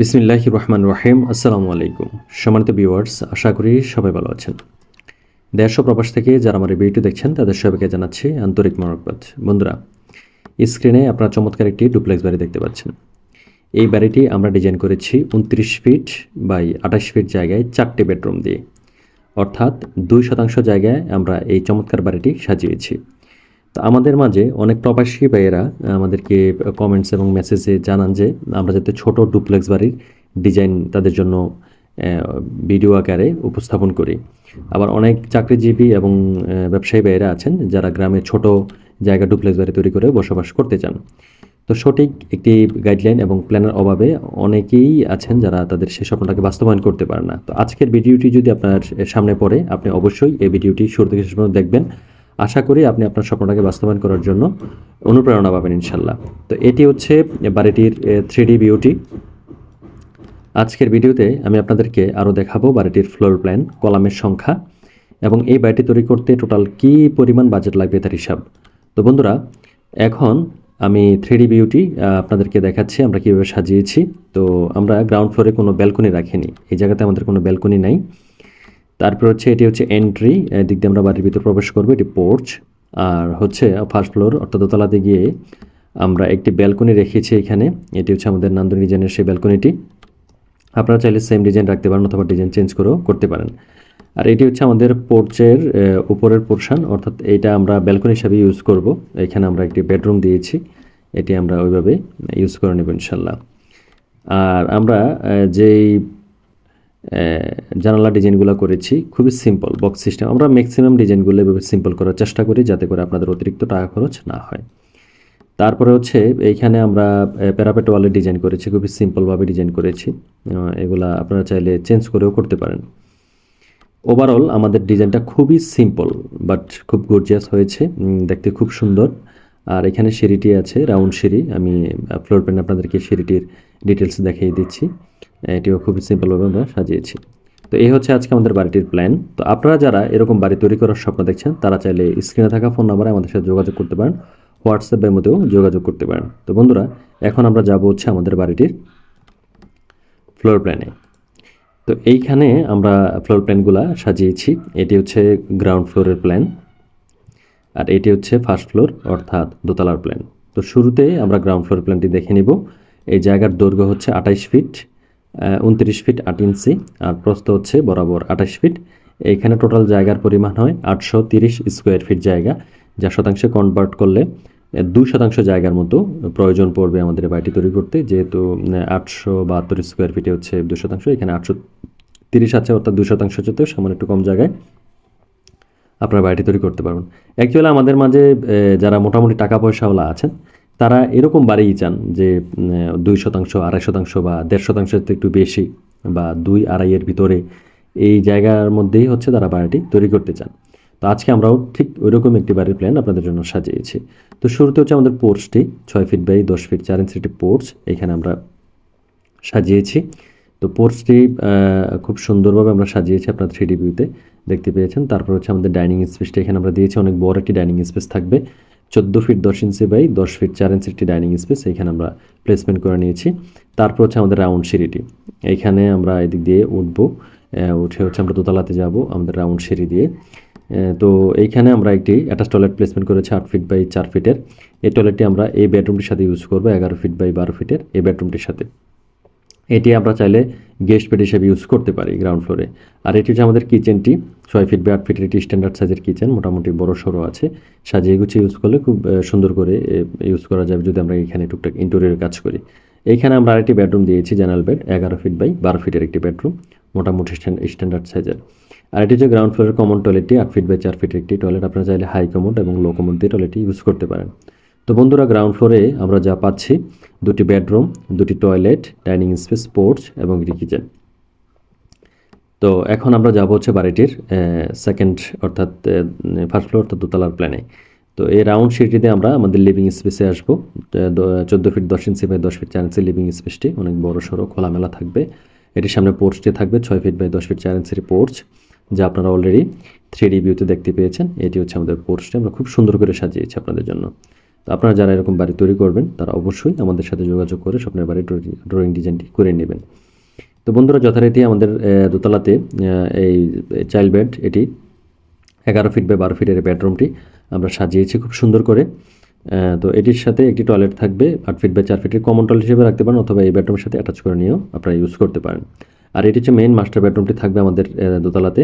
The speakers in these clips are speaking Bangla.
বিসমিল্লাহ রহমান রহিম আসসালামু আলাইকুম সম্মানিত ভিউয়ার্স, আশা করি সবাই ভালো আছেন। ও প্রবাস থেকে যারা আমার এই ভিডিও দেখছেন, তাদের সবাইকে জানাচ্ছি আন্তরিক মরকবাদ বন্ধুরা, স্ক্রিনে আপনারা চমৎকার একটি ডুপ্লেক্স বাড়ি দেখতে পাচ্ছেন। এই বাড়িটি আমরা ডিজাইন করেছি উনত্রিশ ফিট বাই আঠাশ ফিট জায়গায় চারটি বেডরুম দিয়ে। অর্থাৎ দুই শতাংশ জায়গায় আমরা এই চমৎকার বাড়িটি সাজিয়েছি। তো আমাদের মাঝে অনেক প্রবাসী ভাইয়েরা আমাদেরকে কমেন্টস এবং মেসেজে জানান যে, আমরা যাতে ছোট ডুপ্লেক্স বাড়ির ডিজাইন তাদের জন্য ভিডিও আকারে উপস্থাপন করি। আবার অনেক চাকরিজীবী এবং ব্যবসায়ী ভাইয়েরা আছেন যারা গ্রামে ছোট জায়গা ডুপ্লেক্স বাড়ি তৈরি করে বসবাস করতে চান। তো সঠিক একটি গাইডলাইন এবং প্ল্যানের অভাবে অনেকেই আছেন যারা তাদের সেই স্বপ্নটাকে বাস্তবায়ন করতে পারে না। তো আজকের ভিডিওটি যদি আপনার সামনে পড়ে, আপনি অবশ্যই এই ভিডিওটি শুরু থেকে শেষ পর্যন্ত দেখবেন। আশা করি আপনি আপনার স্বপ্নটাকে বাস্তবায়ন করার জন্য অনুপ্রেরণা পাবেন, ইনশাল্লাহ। তো এটি হচ্ছে বাড়িটির থ্রি বিউটি আজকের ভিডিওতে আমি আপনাদেরকে আরও দেখাবো বাড়িটির ফ্লোর প্ল্যান কলামের সংখ্যা এবং এই বাড়িটি তৈরি করতে টোটাল কি পরিমাণ বাজেট লাগবে তার হিসাব। তো বন্ধুরা, এখন আমি থ্রি বিউটি আপনাদেরকে দেখাচ্ছি, আমরা কীভাবে সাজিয়েছি। তো আমরা গ্রাউন্ড ফ্লোরে কোনো ব্যালকনি রাখিনি। এই জায়গাতে আমাদের কোনো ব্যালকনি নাই। তারপর হচ্ছে এটি হচ্ছে এন্ট্রি দিক দিয়ে আমরা বাড়ির ভিতরে প্রবেশ করব, এটি পোর্চ আর হচ্ছে ফার্স্ট ফ্লোর অর্থাৎ দোতলাতে গিয়ে আমরা একটি ব্যালকনি রেখেছি এখানে, এটি হচ্ছে আমাদের নান্দনী ডিজাইনের সেই ব্যালকনিটি আপনারা চাইলে সেম ডিজাইন রাখতে পারেন অথবা ডিজাইন চেঞ্জ করেও করতে পারেন। আর এটি হচ্ছে আমাদের পোর্চের উপরের পোর্শন অর্থাৎ এটা আমরা ব্যালকনি হিসাবে ইউজ করব। এখানে আমরা একটি বেডরুম দিয়েছি, এটি আমরা ওইভাবে ইউজ করে নেব ইনশাল্লাহ। আর আমরা যেই জানালা ডিজাইনগুলো করেছি, খুবই সিম্পল বক্স সিস্টেম আমরা ম্যাক্সিমাম ডিজাইনগুলো এভাবে সিম্পল করার চেষ্টা করি যাতে করে আপনাদের অতিরিক্ত টাকা খরচ না হয়। তারপরে হচ্ছে এইখানে আমরা প্যারাপেট ওয়ালের ডিজাইন করেছি, খুবই সিম্পলভাবে ডিজাইন করেছি। এগুলা আপনারা চাইলে চেঞ্জ করেও করতে পারেন। ওভারঅল আমাদের ডিজাইনটা খুবই সিম্পল বাট খুব গর্জিয়াস হয়েছে দেখতে খুব সুন্দর। আর এখানে সিঁড়িটি আছে রাউন্ড সিঁড়ি। আমি ফ্লোর প্ল্যান আপনাদেরকে সিঁড়িটির ডিটেলস দেখিয়ে দিচ্ছি। এটিও খুবই সিম্পলভাবে আমরা সাজিয়েছি। তো এই হচ্ছে আজকে আমাদের বাড়িটির প্ল্যান তো আপনারা যারা এরকম বাড়ি তৈরি করার স্বপ্ন দেখছেন, তারা চাইলে স্ক্রিনে থাকা ফোন নাম্বারে আমাদের সাথে যোগাযোগ করতে পারেন। হোয়াটসঅ্যাপের মধ্যেও যোগাযোগ করতে পারেন। তো বন্ধুরা, এখন আমরা যাব হচ্ছে আমাদের বাড়িটির ফ্লোর প্ল্যানে তো এইখানে আমরা ফ্লোর প্ল্যানগুলো সাজিয়েছি। এটি হচ্ছে গ্রাউন্ড ফ্লোরের প্ল্যান আর এটি হচ্ছে ফার্স্ট ফ্লোর অর্থাৎ দোতলার প্ল্যান তো শুরুতে আমরা গ্রাউন্ড ফ্লোর প্ল্যানটি দেখে নিব। এই জায়গার দৈর্ঘ্য হচ্ছে আঠাইশ ফিট উনত্রিশ ফিট আট ইঞ্চি, আর প্রস্থ হচ্ছে বরাবর আঠাশ ফিট। এইখানে টোটাল জায়গার পরিমাণ হয় আটশো তিরিশ স্কোয়ার ফিট জায়গা, যা শতাংশে কনভার্ট করলে দুই শতাংশ জায়গার মতো প্রয়োজন পড়বে আমাদের বাড়িটি তৈরি করতে। যেহেতু আটশো বাহাত্তর স্কোয়ার ফিটে হচ্ছে দুই শতাংশ, এখানে আটশো তিরিশ আছে, অর্থাৎ দুই শতাংশ যেতেও সামান্য একটু কম জায়গায় আপনার বাড়িটি তৈরি করতে পারবেন। অ্যাকচুয়ালি আমাদের মাঝে যারা মোটামুটি টাকা পয়সাওয়ালা আছেন তারা এরকম বাড়িই চান যে দুই শতাংশ, আড়াই শতাংশ বা দেড় শতাংশের থেকে একটু বেশি বা দুই আড়াইয়ের ভিতরে এই জায়গার মধ্যেই হচ্ছে তারা বাড়িটি তৈরি করতে চান। তো আজকে আমরাও ঠিক ওইরকম একটি বাড়ির প্ল্যান আপনাদের জন্য সাজিয়েছি। তো শুরুতে হচ্ছে আমাদের পোর্চটি ছয় ফিট বাই দশ ফিট চার ইঞ্চি একটি পোর্চ এখানে আমরা সাজিয়েছি। তো পোর্চটি খুব সুন্দরভাবে আমরা সাজিয়েছি আপনার থ্রি ভিউতে দেখতে পেয়েছেন। তারপর হচ্ছে আমাদের ডাইনিং স্পেসটা এখানে আমরা দিয়েছি। অনেক বড় একটি ডাইনিং স্পেস থাকবে। চোদ্দ ফিট দশ ইঞ্চি বাই দশ ফিট চার ইঞ্চি একটি ডাইনিং স্পেস, এখানে আমরা প্লেসমেন্ট করে নিয়েছি। তারপর হচ্ছে আমাদের রাউন্ড সিঁড়িটি এইখানে আমরা এদিক দিয়ে উঠবো উঠে হচ্ছে আমরা দোতলাতে যাব আমাদের রাউন্ড সিঁড়ি দিয়ে। তো এইখানে আমরা একটি অ্যাটাচ টয়লেট প্লেসমেন্ট করেছি আট ফিট বাই চার ফিটের। এই টয়লেটটি আমরা এই বেডরুমটির সাথে ইউজ করব, এগারো ফিট বাই বারো ফিটের এই বেডরুমটির সাথে। এটি আমরা চাইলে গেস্ট বেড হিসেবে ইউজ করতে পারি গ্রাউন্ড ফ্লোরে আর এটি হচ্ছে আমাদের কিচেনটি ছয় ফিট বাই আট ফিটের একটি স্ট্যান্ডার্ড সাইজের কিচেন মোটামুটি বড় সড়ো আছে। সাজিয়ে গুছিয়ে ইউজ করলে খুব সুন্দর করে ইউজ করা যাবে যদি আমরা এখানে টুকটাক ইন্টেরিয়র কাজ করি। এইখানে আমরা আরেকটি বেডরুম দিয়েছি জেনারেল বেড এগারো ফিট বাই বারো ফিটের একটি বেডরুম মোটামুটি স্ট্যান্ডার্ড সাইজের আর এটি হচ্ছে গ্রাউন্ড ফ্লোরের কমন টয়লেটটি আট ফিট বাই চার ফিটের একটি টয়লেট আপনারা চাইলে হাই কমোড এবং লো কমোড দিয়ে টয়লেটটি ইউজ করতে পারেন। তো বন্ধুরা গ্রাউন্ড ফ্লোরে আমরা যা পাচ্ছি দুটি বেডরুম, দুটি টয়লেট, ডাইনিং স্পেস স্পোর্টস এবং কিচেন। তো এখন আমরা যাব হচ্ছে বাড়িটির সেকেন্ড অর্থাৎ ফার্স্ট ফ্লোর অর্থাৎ দোতলার প্ল্যানে তো এই রাউন্ড সিটিতে আমরা আমাদের লিভিং স্পেসে আসব। চোদ্দ ফিট দশ ইঞ্চি বাই দশ ফিট চার ইঞ্চি লিভিং স্পেসটি অনেক বড়, সড়ো, খোলামেলা থাকবে। এটির সামনে পোর্চটি থাকবে, ছয় ফিট বাই দশ ফিট চার ইঞ্চির পোর্চ, যা আপনারা অলরেডি থ্রি ডি ভিউতে দেখতে পেয়েছেন। এটি হচ্ছে আমাদের পোর্চটি, আমরা খুব সুন্দর করে সাজিয়েছি আপনাদের জন্য। তো আপনারা যারা এরকম বাড়ি তৈরি করবেন, তারা অবশ্যই আমাদের সাথে যোগাযোগ করে স্বপ্নের বাড়ির ড্রয়িং ডিজাইনটি করে নেবেন। তো বন্ধুরা, যথারীতি আমাদের দোতলাতে এই চাইল্ড বেড, এটি এগারো ফিট বা বারো ফিটের বেডরুমটি আমরা সাজিয়েছি খুব সুন্দর করে। তো এটির সাথে একটি টয়লেট থাকবে, আট ফিট বা চার ফিটের কমন টয়লেট হিসেবে রাখতে পারেন অথবা এই বেডরুমের সাথে অ্যাটাচ করে নিয়েও আপনারা ইউজ করতে পারেন। আর এটি হচ্ছে মেইন মাস্টার বেডরুমটি থাকবে আমাদের দোতলাতে।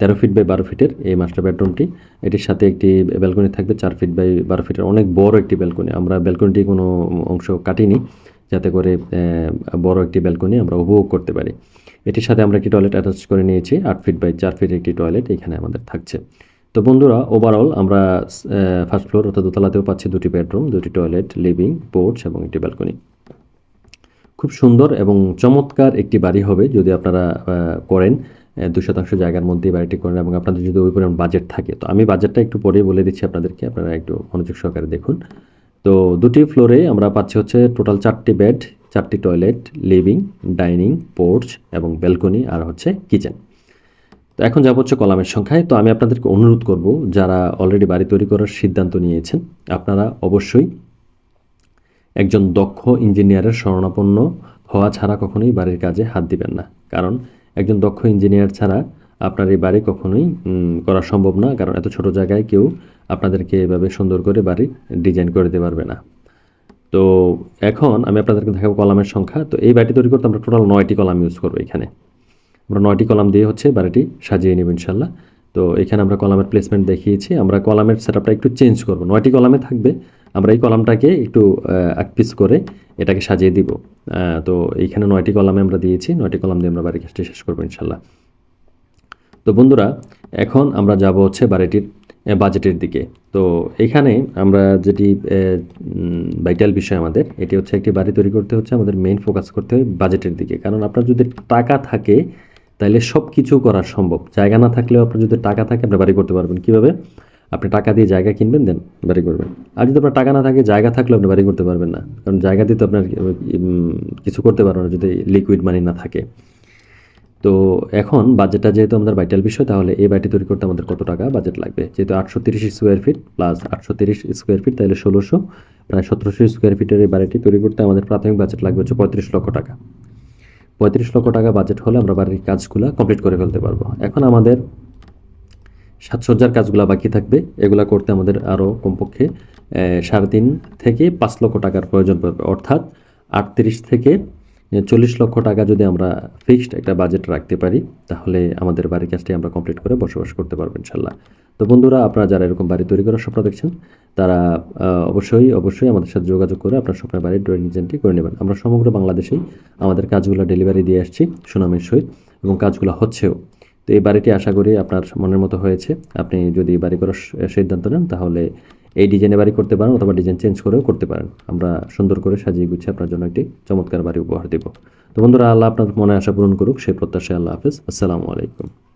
তেরো ফিট বাই বারো ফিটের এই মাস্টার বেডরুমটি এটির সাথে একটি ব্যালকনি থাকবে, চার ফিট বাই বারো ফিটের অনেক বড় একটি ব্যালকনি আমরা ব্যালকনিটি কোনো অংশ কাটিনি, যাতে করে বড় একটি ব্যালকনি আমরা উপভোগ করতে পারি। এটির সাথে আমরা একটি টয়লেট অ্যাটাচ করে নিয়েছি, আট ফিট বাই চার ফিট একটি টয়লেট এখানে আমাদের থাকছে। তো বন্ধুরা ওভারঅল আমরা ফার্স্ট ফ্লোর অর্থাৎ দোতলাতেও পাচ্ছি দুটি বেডরুম দুটি টয়লেট লিভিং পোর্চ এবং একটি ব্যালকনি খুব সুন্দর এবং চমৎকার একটি বাড়ি হবে যদি আপনারা করেন দু শতাংশ জায়গার মধ্যে বাড়িটি করেন এবং আপনাদের যদি ওই পরিমাণ বাজেট থাকে। তো আমি বাজেটটা একটু পরে বলে দিচ্ছি আপনাদেরকে, আপনারা একটু মনোযোগ সহকারে দেখুন। তো দুটি ফ্লোরে আমরা পাচ্ছি হচ্ছে টোটাল চারটি বেড চারটি টয়লেট লিভিং ডাইনিং পোর্চ এবং ব্যালকনি আর হচ্ছে কিচেন তো এখন যাব হচ্ছে কলামের সংখ্যায়। তো আমি আপনাদেরকে অনুরোধ করব, যারা অলরেডি বাড়ি তৈরি করার সিদ্ধান্ত নিয়েছেন, আপনারা অবশ্যই একজন দক্ষ ইঞ্জিনিয়ারের শরণাপন্ন হওয়া ছাড়া কখনোই বাড়ির কাজে হাত দিবেন না। কারণ একজন দক্ষ ইঞ্জিনিয়ার ছাড়া আপনার এই বাড়ি কখনোই করা সম্ভব না। কারণ এত ছোট জায়গায় কেউ আপনাদেরকে এভাবে সুন্দর করে বাড়ি ডিজাইন করে দিতে পারবে না। তো এখন আমি আপনাদেরকে দেখাবো কলামের সংখ্যা। তো এই বাড়িটি তৈরি করতে আমরা টোটাল নয়টি কলাম ইউজ করব এখানে। আমরা নয়টি কলাম দিয়ে হচ্ছে বাড়িটি সাজিয়ে নেব ইনশাল্লাহ তো এখানে আমরা কলামের প্লেসমেন্ট দেখিয়েছি। আমরা কলামের সেটআপটা একটু চেঞ্জ করব। নয়টি কলামে থাকবে। আমরা এই কলামটাকে একটু এক পিস করে এটাকে সাজিয়ে দিব। তো এইখানে নয়টি কলামে আমরা দিয়েছি। নয়টি কলাম দিয়ে আমরা বাড়ি কাজটি শেষ করব ইনশাল্লাহ তো বন্ধুরা, এখন আমরা যাব হচ্ছে বাড়িটির বাজেটের দিকে। তো এখানে আমরা যেটি ভাইটাল বিষয় আমাদের, এটি হচ্ছে একটি বাড়ি তৈরি করতে হচ্ছে। আমাদের মেইন ফোকাস করতে হবে বাজেটের দিকে। কারণ আপনার যদি টাকা থাকে তাহলে সব কিছু করা সম্ভব। জায়গা না থাকলেও আপনার যদি টাকা থাকে, আপনি বাড়ি করতে পারবেন। কীভাবে? আপনি টাকা দিয়ে জায়গা কিনবেন, দেন বাড়ি করবেন। আর যদি আপনার টাকা না থাকে, জায়গা থাকলেও আপনি বাড়ি করতে পারবেন না। কারণ জায়গা দিয়ে তো আপনার কিছু করতে পারবেন না যদি লিকুইড মানি না থাকে। তো এখন বাজেটটা যেহেতু আমাদের ভাইটাল বিষয়, তাহলে এই বাড়িটি তৈরি করতে আমাদের কত টাকা বাজেট লাগবে? যেহেতু আটশো তিরিশ স্কোয়ার ফিট প্লাস আটশো তিরিশ স্কোয়ার ফিট তাহলে ষোলোশো, প্রায় সতেরোশো স্কোয়ার ফিটের এই বাড়িটি তৈরি করতে আমাদের প্রাথমিক বাজেট লাগবে হচ্ছে পঁয়ত্রিশ লক্ষ টাকা। পঁয়ত্রিশ লক্ষ টাকা বাজেট হলে আমরা বাড়ির কাজগুলো কমপ্লিট করে ফেলতে পারব। এখন আমাদের সাজসজ্জার কাজগুলো বাকি থাকবে। এগুলো করতে আমাদের আরও কমপক্ষে সাড়ে তিন থেকে পাঁচ লক্ষ টাকার প্রয়োজন পড়বে। অর্থাৎ আটত্রিশ থেকে চল্লিশ লক্ষ টাকা যদি আমরা ফিক্সড একটা বাজেট রাখতে পারি, তাহলে আমাদের বাড়ির কাজটি আমরা কমপ্লিট করে বসবাস করতে পারব ইনশাল্লাহ। তো বন্ধুরা, আপনারা যারা এরকম বাড়ি তৈরি করার স্বপ্ন দেখছেন, তারা অবশ্যই অবশ্যই আমাদের সাথে যোগাযোগ করে আপনার স্বপ্নের বাড়ির ড্রয়িং ডিজাইনটি করে নেবেন। আমরা সমগ্র বাংলাদেশেই আমাদের কাজগুলো ডেলিভারি দিয়ে আসছি সুনামের সহিত এবং কাজগুলো হচ্ছেও। তো এই বাড়িটি আশা করি আপনার মনের মতো হয়েছে। আপনি যদি বাড়ি করার সিদ্ধান্ত নেন, তাহলে এই ডিজাইনে বাড়ি করতে পারেন অথবা ডিজাইন চেঞ্জ করেও করতে পারেন। আমরা সুন্দর করে সাজিয়ে গুছিয়ে আপনার জন্য একটি চমৎকার বাড়ি উপহার দেব। তো বন্ধুরা, আল্লাহ আপনার মনে আশা পূরণ করুক, সেই প্রত্যাশায় আল্লাহ হাফেজ। আসসালামু আলাইকুম।